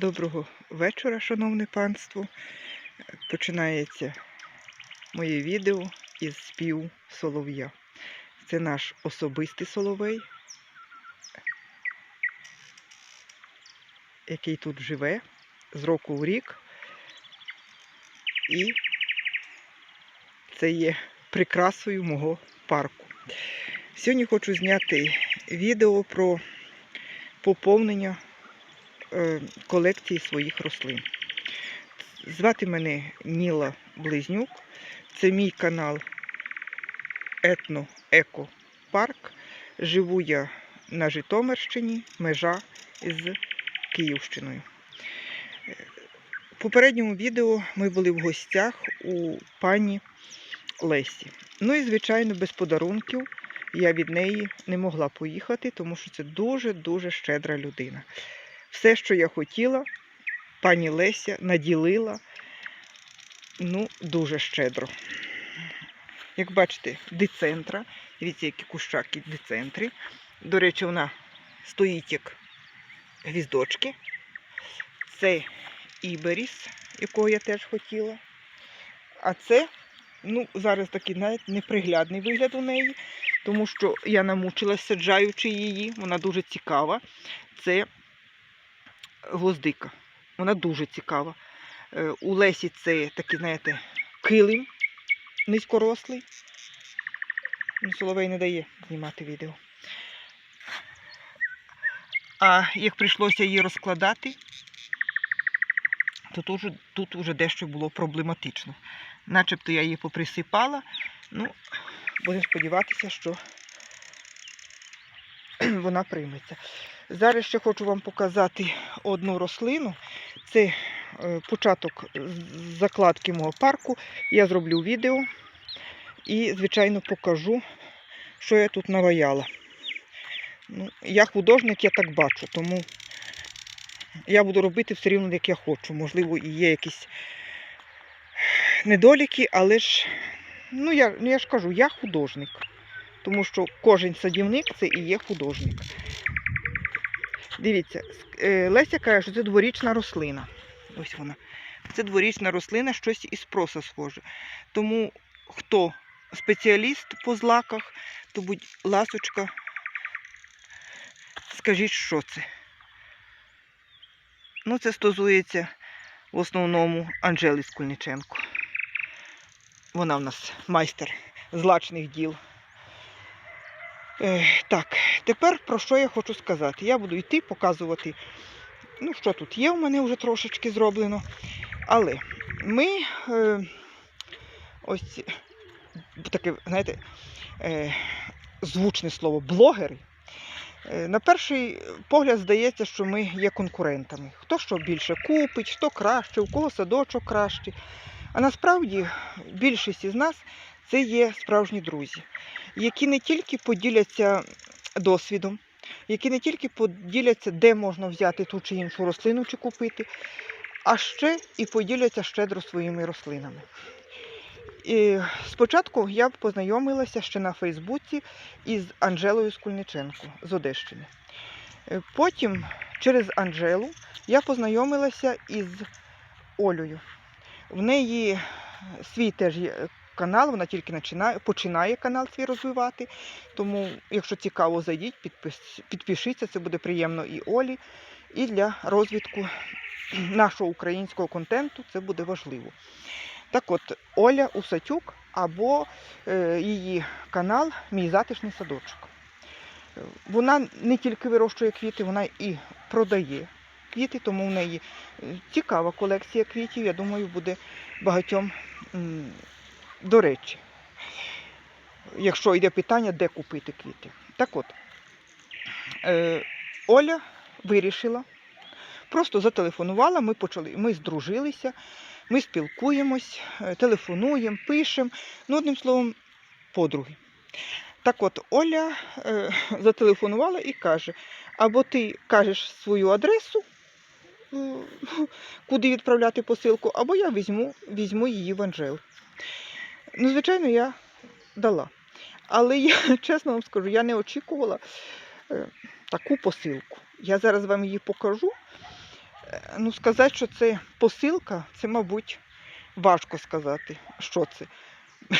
Доброго вечора, шановне панство. Починається моє відео із спів солов'я. Це наш особистий соловей, який тут живе з року в рік. І це є прикрасою мого парку. Сьогодні хочу зняти відео про поповнення колекції своїх рослин. Звати мене Ніла Близнюк. Це мій канал Етно Еко Парк. Живу я на Житомирщині, межа з Київщиною. Е, В попередньому відео ми були в гостях у пані Лесі. Ну і, звичайно, без подарунків я від неї не могла поїхати, тому що це дуже-дуже щедра людина. Все, що я хотіла, пані Леся наділила ну, дуже щедро. Як бачите, децентра, дивіться, які кущаки в децентрі. До речі, вона стоїть як гвіздочки. Це іберіс, якого я теж хотіла. А це, ну, зараз такий, знаєте, неприглядний вигляд у неї, тому що я намучилась, саджаючи її, вона дуже цікава. Це гвоздика. Вона дуже цікава. Е, У Лесі це такий, знаєте, килим низькорослий. Ну, Соловей не дає знімати відео. А як прийшлося її розкладати, то тут, тут вже дещо було проблематично. Начебто я її поприсипала. Ну, будемо сподіватися, що вона прийметься. Зараз ще хочу вам показати одну рослину. Це е, початок закладки мого парку. Я зроблю відео і, звичайно, покажу, що я тут наваяла. Ну, я художник, я так бачу, тому я буду робити все рівно, як я хочу. Можливо, і є якісь недоліки, але ж, ну я, ну, я ж кажу, я художник. Тому що кожен садівник це і є художник. Дивіться, е, Леся каже, що це дворічна рослина. Ось вона. Це дворічна рослина, щось із проса схоже. Тому хто спеціаліст по злаках, то будь ласочка, скажіть, що це. Ну, це стосується в основному Анжели Скульниченко. Вона в нас майстер злачних діл. Е, так, тепер про що я хочу сказати? Я буду йти показувати, ну, що тут є, у мене вже трошечки зроблено. Але ми е, ось таке, знаєте, е, звучне слово блогери. Е, На перший погляд здається, що ми є конкурентами. Хто що більше купить, хто краще, у кого садочок краще. А насправді більшість із нас це є справжні друзі, які не тільки поділяться досвідом, які не тільки поділяться, де можна взяти ту чи іншу рослину чи купити, а ще і поділяться щедро своїми рослинами. І спочатку я познайомилася ще на Фейсбуці із Анжелою Скульниченко з Одещини. Е, Потім через Анжелу я познайомилася із Олею. В неї свій теж канал, вона тільки починає, починає канал свій розвивати. Тому, якщо цікаво, зайдіть, підпис, підпишіться, це буде приємно і Олі, і для розвитку нашого українського контенту це буде важливо. Так от, Оля Усатюк або е, її канал Мій затишний садочок. Вона не тільки вирощує квіти, вона і продає квіти, тому в неї е, цікава колекція квітів. Я думаю, буде багатьом до речі. Якщо йде питання, де купити квіти. Так от, е, Оля вирішила, просто зателефонувала, ми почали, ми здружилися, ми спілкуємось, е, телефонуємо, пишемо. Ну, одним словом, подруги. Так от, Оля е, зателефонувала і каже: або ти кажеш свою адресу, е, куди відправляти посилку, або я візьму, візьму її в Анжел. Ну, звичайно, я дала. Але я, чесно вам скажу, я не очікувала е, таку посилку. Я зараз вам її покажу. Е, Ну, сказати, що це посилка, це, мабуть, важко сказати, що це.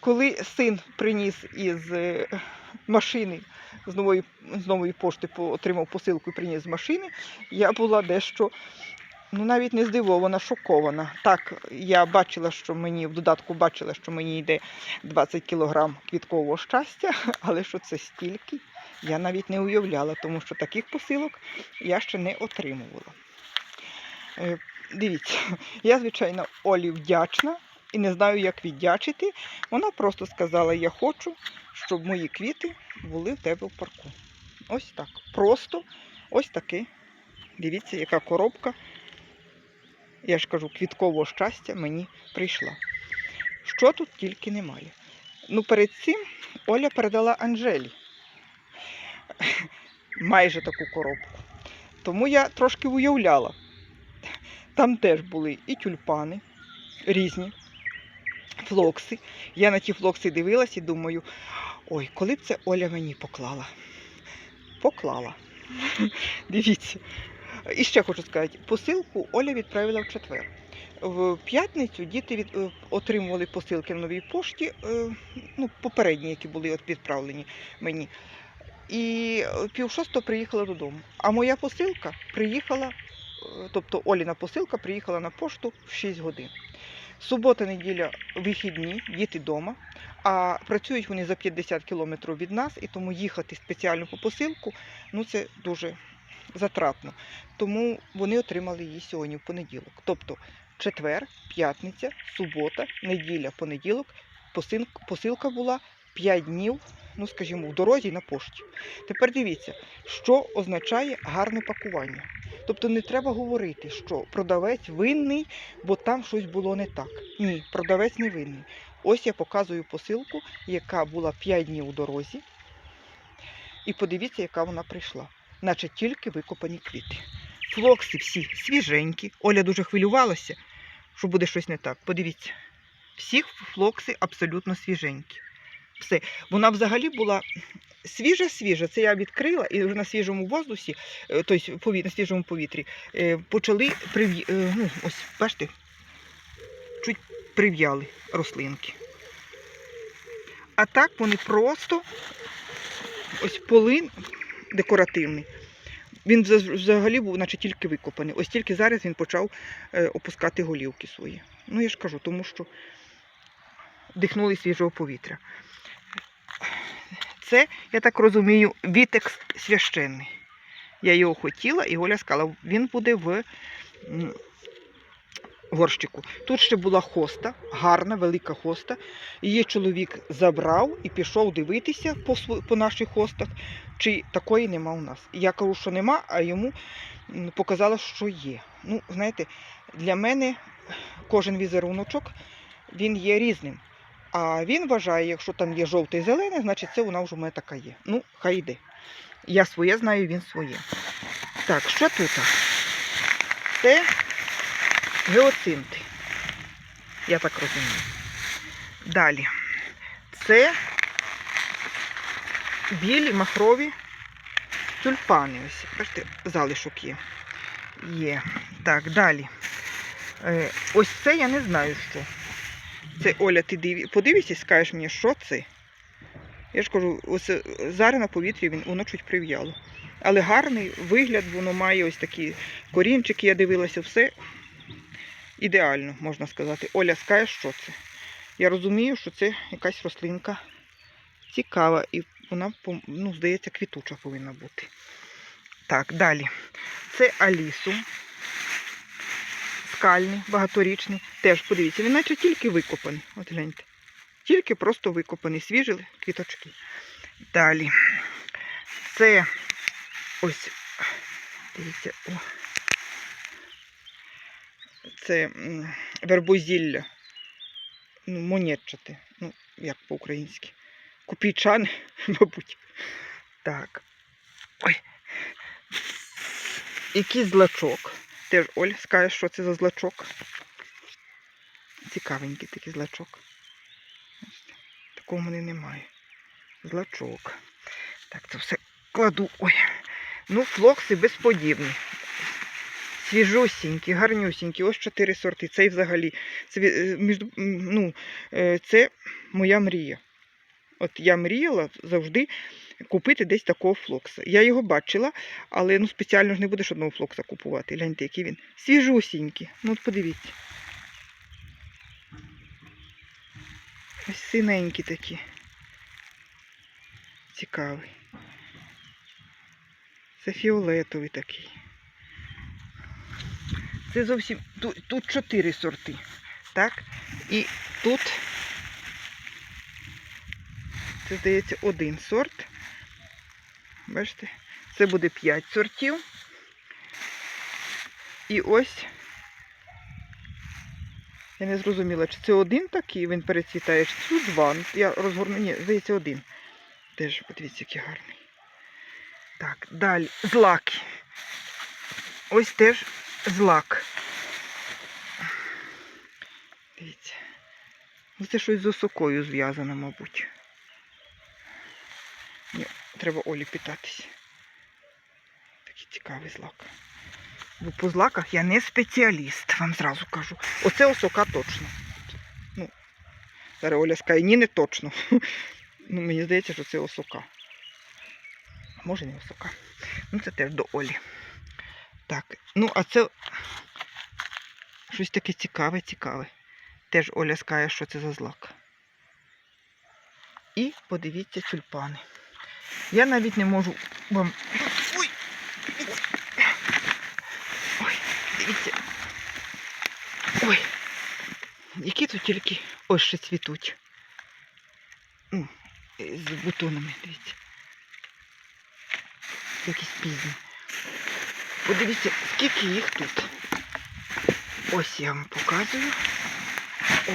Коли син приніс із е, машини з нової, з нової пошти, отримав посилку і приніс з машини, я була дещо, ну навіть не здивована, шокована. Так, я бачила, що мені в додатку бачила, що мені йде 20 кілограм квіткового щастя, але що це стільки, я навіть не уявляла, тому що таких посилок я ще не отримувала. Е, Дивіться, я, звичайно, Олі вдячна і не знаю, як віддячити. Вона просто сказала: я хочу, щоб мої квіти були в тебе в парку. Ось так. Просто ось таке. Дивіться, яка коробка. Я ж кажу, квіткового щастя мені прийшла. Що тут тільки немає. Ну, перед цим Оля передала Анжелі майже таку коробку. Тому я трошки уявляла. Там теж були і тюльпани різні, флокси. Я на ті флокси дивилась і думаю, ой, коли б це Оля мені поклала. Поклала. Дивіться. І ще хочу сказати, посилку Оля відправила в четвер. В п'ятницю діти від, е, отримували посилки на новій пошті, е, ну, попередні, які були відправлені мені. І е, пів шостого приїхала додому. А моя посилка приїхала, тобто Оліна посилка приїхала на пошту в 6 годин. Субота, неділя, вихідні, діти вдома, а працюють вони за 50 кілометрів від нас, і тому їхати спеціально по посилку ну це дуже затратно. Тому вони отримали її сьогодні в понеділок. Тобто четвер, п'ятниця, субота, неділя, понеділок. Посилка була 5 днів, ну скажімо, в дорозі на пошті. Тепер дивіться, що означає гарне пакування. Тобто не треба говорити, що продавець винний, бо там щось було не так. Ні, продавець не винний. Ось я показую посилку, яка була 5 днів у дорозі. І подивіться, яка вона прийшла. Наче тільки викопані квіти. Флокси всі свіженькі. Оля дуже хвилювалася, що буде щось не так. Подивіться, всі флокси абсолютно свіженькі. Все. Вона взагалі була свіжа-свіжа. Це я відкрила і вже на свіжому воздусі, тобто на свіжому повітрі, е, почали прив'я... е, ну, ось, бачите, чуть прив'яли рослинки. А так вони просто ось полин декоративний. Він взагалі був, наче тільки викопаний. Ось тільки зараз він почав е, опускати голівки свої. Ну, я ж кажу, тому що дихнули свіжого повітря. Це, я так розумію, вітекс священний. Я його хотіла, і Оля сказала, він буде в горщику. Тут ще була хоста, гарна, велика хоста. Її чоловік забрав і пішов дивитися по, по наших хостах, чи такої нема у нас. Я кажу, що нема, а йому м, показало, що є. Ну, знаєте, для мене кожен візеруночок він є різним. А він вважає, якщо там є жовте і зелене, значить це вона вже в мене така є. Ну, хай йде. Я своє знаю, він своє. Так, що тут? Це геоцинти. Я так розумію. Далі. Це білі махрові тюльпани. Ось, бачите, залишок є. Є. Так, далі. Е, ось це я не знаю, що. Це Оля, ти диві... подивишся і скажеш мені, що це? Я ж кажу, ось е, зараз на повітрі він воно чуть прив'яло. Але гарний вигляд воно має ось такі корінчики, я дивилася, все ідеально, можна сказати. Оля, скаже, що це? Я розумію, що це якась рослинка цікава, і вона, ну, здається, квітуча повинна бути. Так, далі. Це алісум. Скальний, багаторічний. Теж подивіться, він наче тільки викопаний. От гляньте. Тільки просто викопаний, свіжі квіточки. Далі. Це ось. Дивіться, о. Це вербозілля. Ну, монетчате. Ну, як по-українськи. Копійчани, мабуть. Так. Ой. Якийсь злачок. Теж Оль скаже, що це за злачок. Цікавенький такий злачок. Такого мене немає. Злачок. Так, це все кладу. Ой. Ну, флокси безподібні. Свіжосінькі, гарнюсінькі. Ось чотири сорти. Цей взагалі. Це, е, між, ну, е, це моя мрія. От я мріяла завжди купити десь такого флокса. Я його бачила, але ну, спеціально ж не будеш одного флокса купувати. Гляньте, який він. Свіжусінький. Ну, от подивіться. Ось синенькі такі. Цікавий. Це фіолетовий такий. Це зовсім. Тут, тут чотири сорти. Так? І тут. Це, здається, один сорт. Бачите? Це буде 5 сортів. І ось. Я не зрозуміла, чи це один такий, він перецвітає, чи це два. Ну, Я розгорну. Ні, здається, один. Теж, подивіться, який гарний. Так, далі. Злаки. Ось теж злак. Дивіться. Ну, це щось з осокою зв'язано, мабуть. Ні, треба Олі питатись. Такий цікавий злак. Бо по злаках я не спеціаліст, вам зразу кажу. Оце осока точно. Ну, зараз Оля скаже, ні, не точно. Ну, мені здається, що це осока. А може не осока. Ну, це теж до Олі. Так, ну, а це щось таке цікаве, цікаве. Теж Оля скаже, що це за злак. І подивіться тюльпани. Я навіть не можу вам. Ой! Ой, дивіться. Ой. Які тут тільки ось ще цвітуть. Ну, з бутонами, дивіться. Якісь пізні. Подивіться, скільки їх тут. Ось я вам показую. О.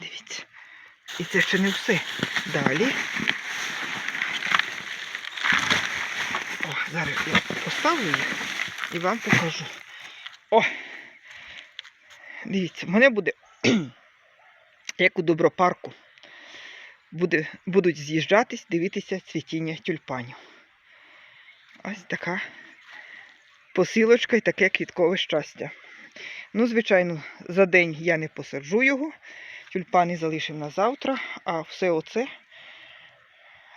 Дивіться. І це ще не все. Далі. О, зараз я поставлю їх і вам покажу. О! Дивіться, мене буде, як у добропарку, буде, будуть з'їжджатись, дивитися цвітіння тюльпанів. Ось така посилочка і таке квіткове щастя. Ну, звичайно, за день я не посаджу його. Тюльпани залишив на завтра, а все оце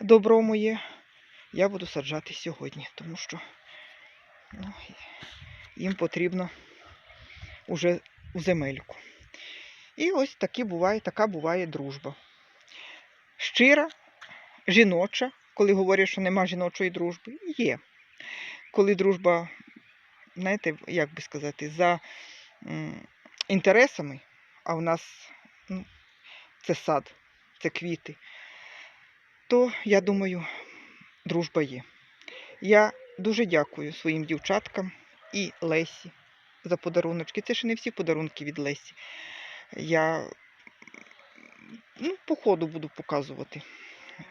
добро моє я буду саджати сьогодні, тому що ну, їм потрібно уже у земельку. І ось такі буває, така буває дружба. Щира, жіноча, коли говорять, що нема жіночої дружби, є. Коли дружба, знаєте, як би сказати, за інтересами, а в нас ну, це сад, це квіти, то я думаю, дружба є. Я дуже дякую своїм дівчаткам і Лесі за подаруночки. Це ще не всі подарунки від Лесі. Я ну, по ходу буду показувати,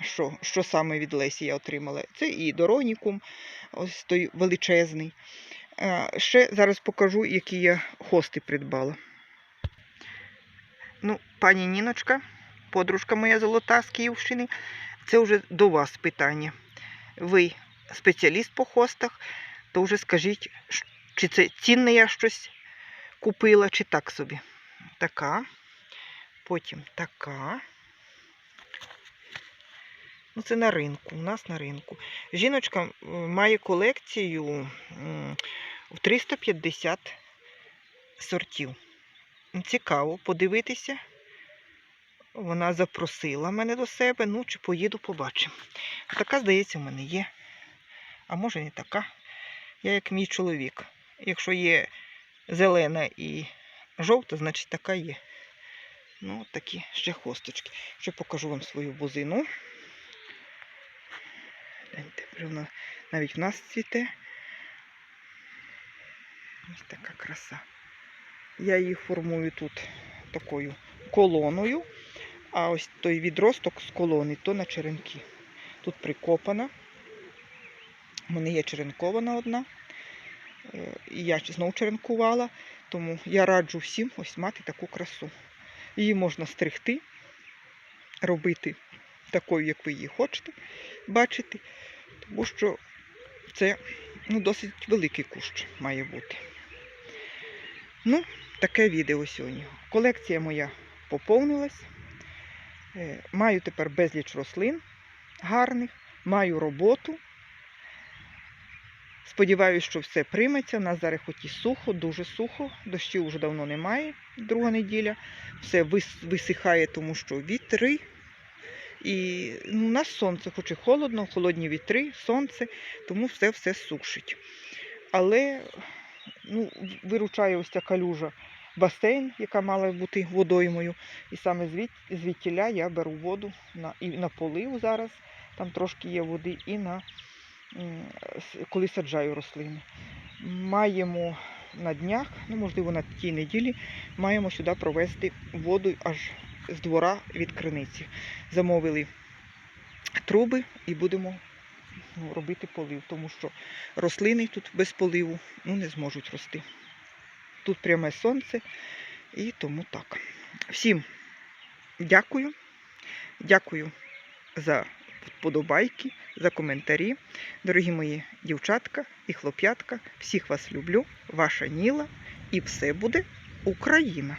що, що саме від Лесі я отримала. Це і Доронікум, ось той величезний. Е, Ще зараз покажу, які я хости придбала. Ну, пані Ніночка, подружка моя золота з Київщини, це вже до вас питання. Ви спеціаліст по хостах, то вже скажіть, чи це цінне я щось купила, чи так собі. Така. Потім така. Ну, це на ринку. У нас на ринку. Жіночка має колекцію в 350 сортів. Цікаво подивитися. Вона запросила мене до себе. Ну, чи поїду, побачимо. Така, здається, в мене є. А може не така. Я як мій чоловік. Якщо є зелена і жовта, значить така є. Ну, такі ще хосточки. Ще покажу вам свою бузину. Гляньте, вже вона навіть в нас цвіте. Ось така краса. Я її формую тут такою колоною, а ось той відросток з колони, то на черенки. Тут прикопана. У мене є черенкована одна. Е, І я знову черенкувала, тому я раджу всім ось мати таку красу. Її можна стригти, робити такою, як ви її хочете бачити, тому що це ну, досить великий кущ має бути. Ну, таке відео сьогодні. Колекція моя поповнилась. Е, Маю тепер безліч рослин гарних, маю роботу. Сподіваюсь, що все прийметься. У нас зараз хоч і сухо, дуже сухо. Дощів вже давно немає, друга неділя. Все висихає, тому що вітри. І ну, у нас сонце, хоч і холодно, холодні вітри, сонце, тому все все сушить. Але ну, виручає ось ця калюжа басейн, яка мала бути водоймою. І саме звід, звідтіля я беру воду на, і на полив зараз, там трошки є води, і на коли саджаю рослини. Маємо на днях, ну можливо на тій неділі, маємо сюди провести воду аж з двора від криниці. Замовили труби і будемо ну, робити полив, тому що рослини тут без поливу ну, не зможуть рости. Тут пряме сонце і тому так. Всім дякую. Дякую за вподобайки, за коментарі. Дорогі мої дівчатка і хлоп'ятка, всіх вас люблю, ваша Ніла, і все буде Україна!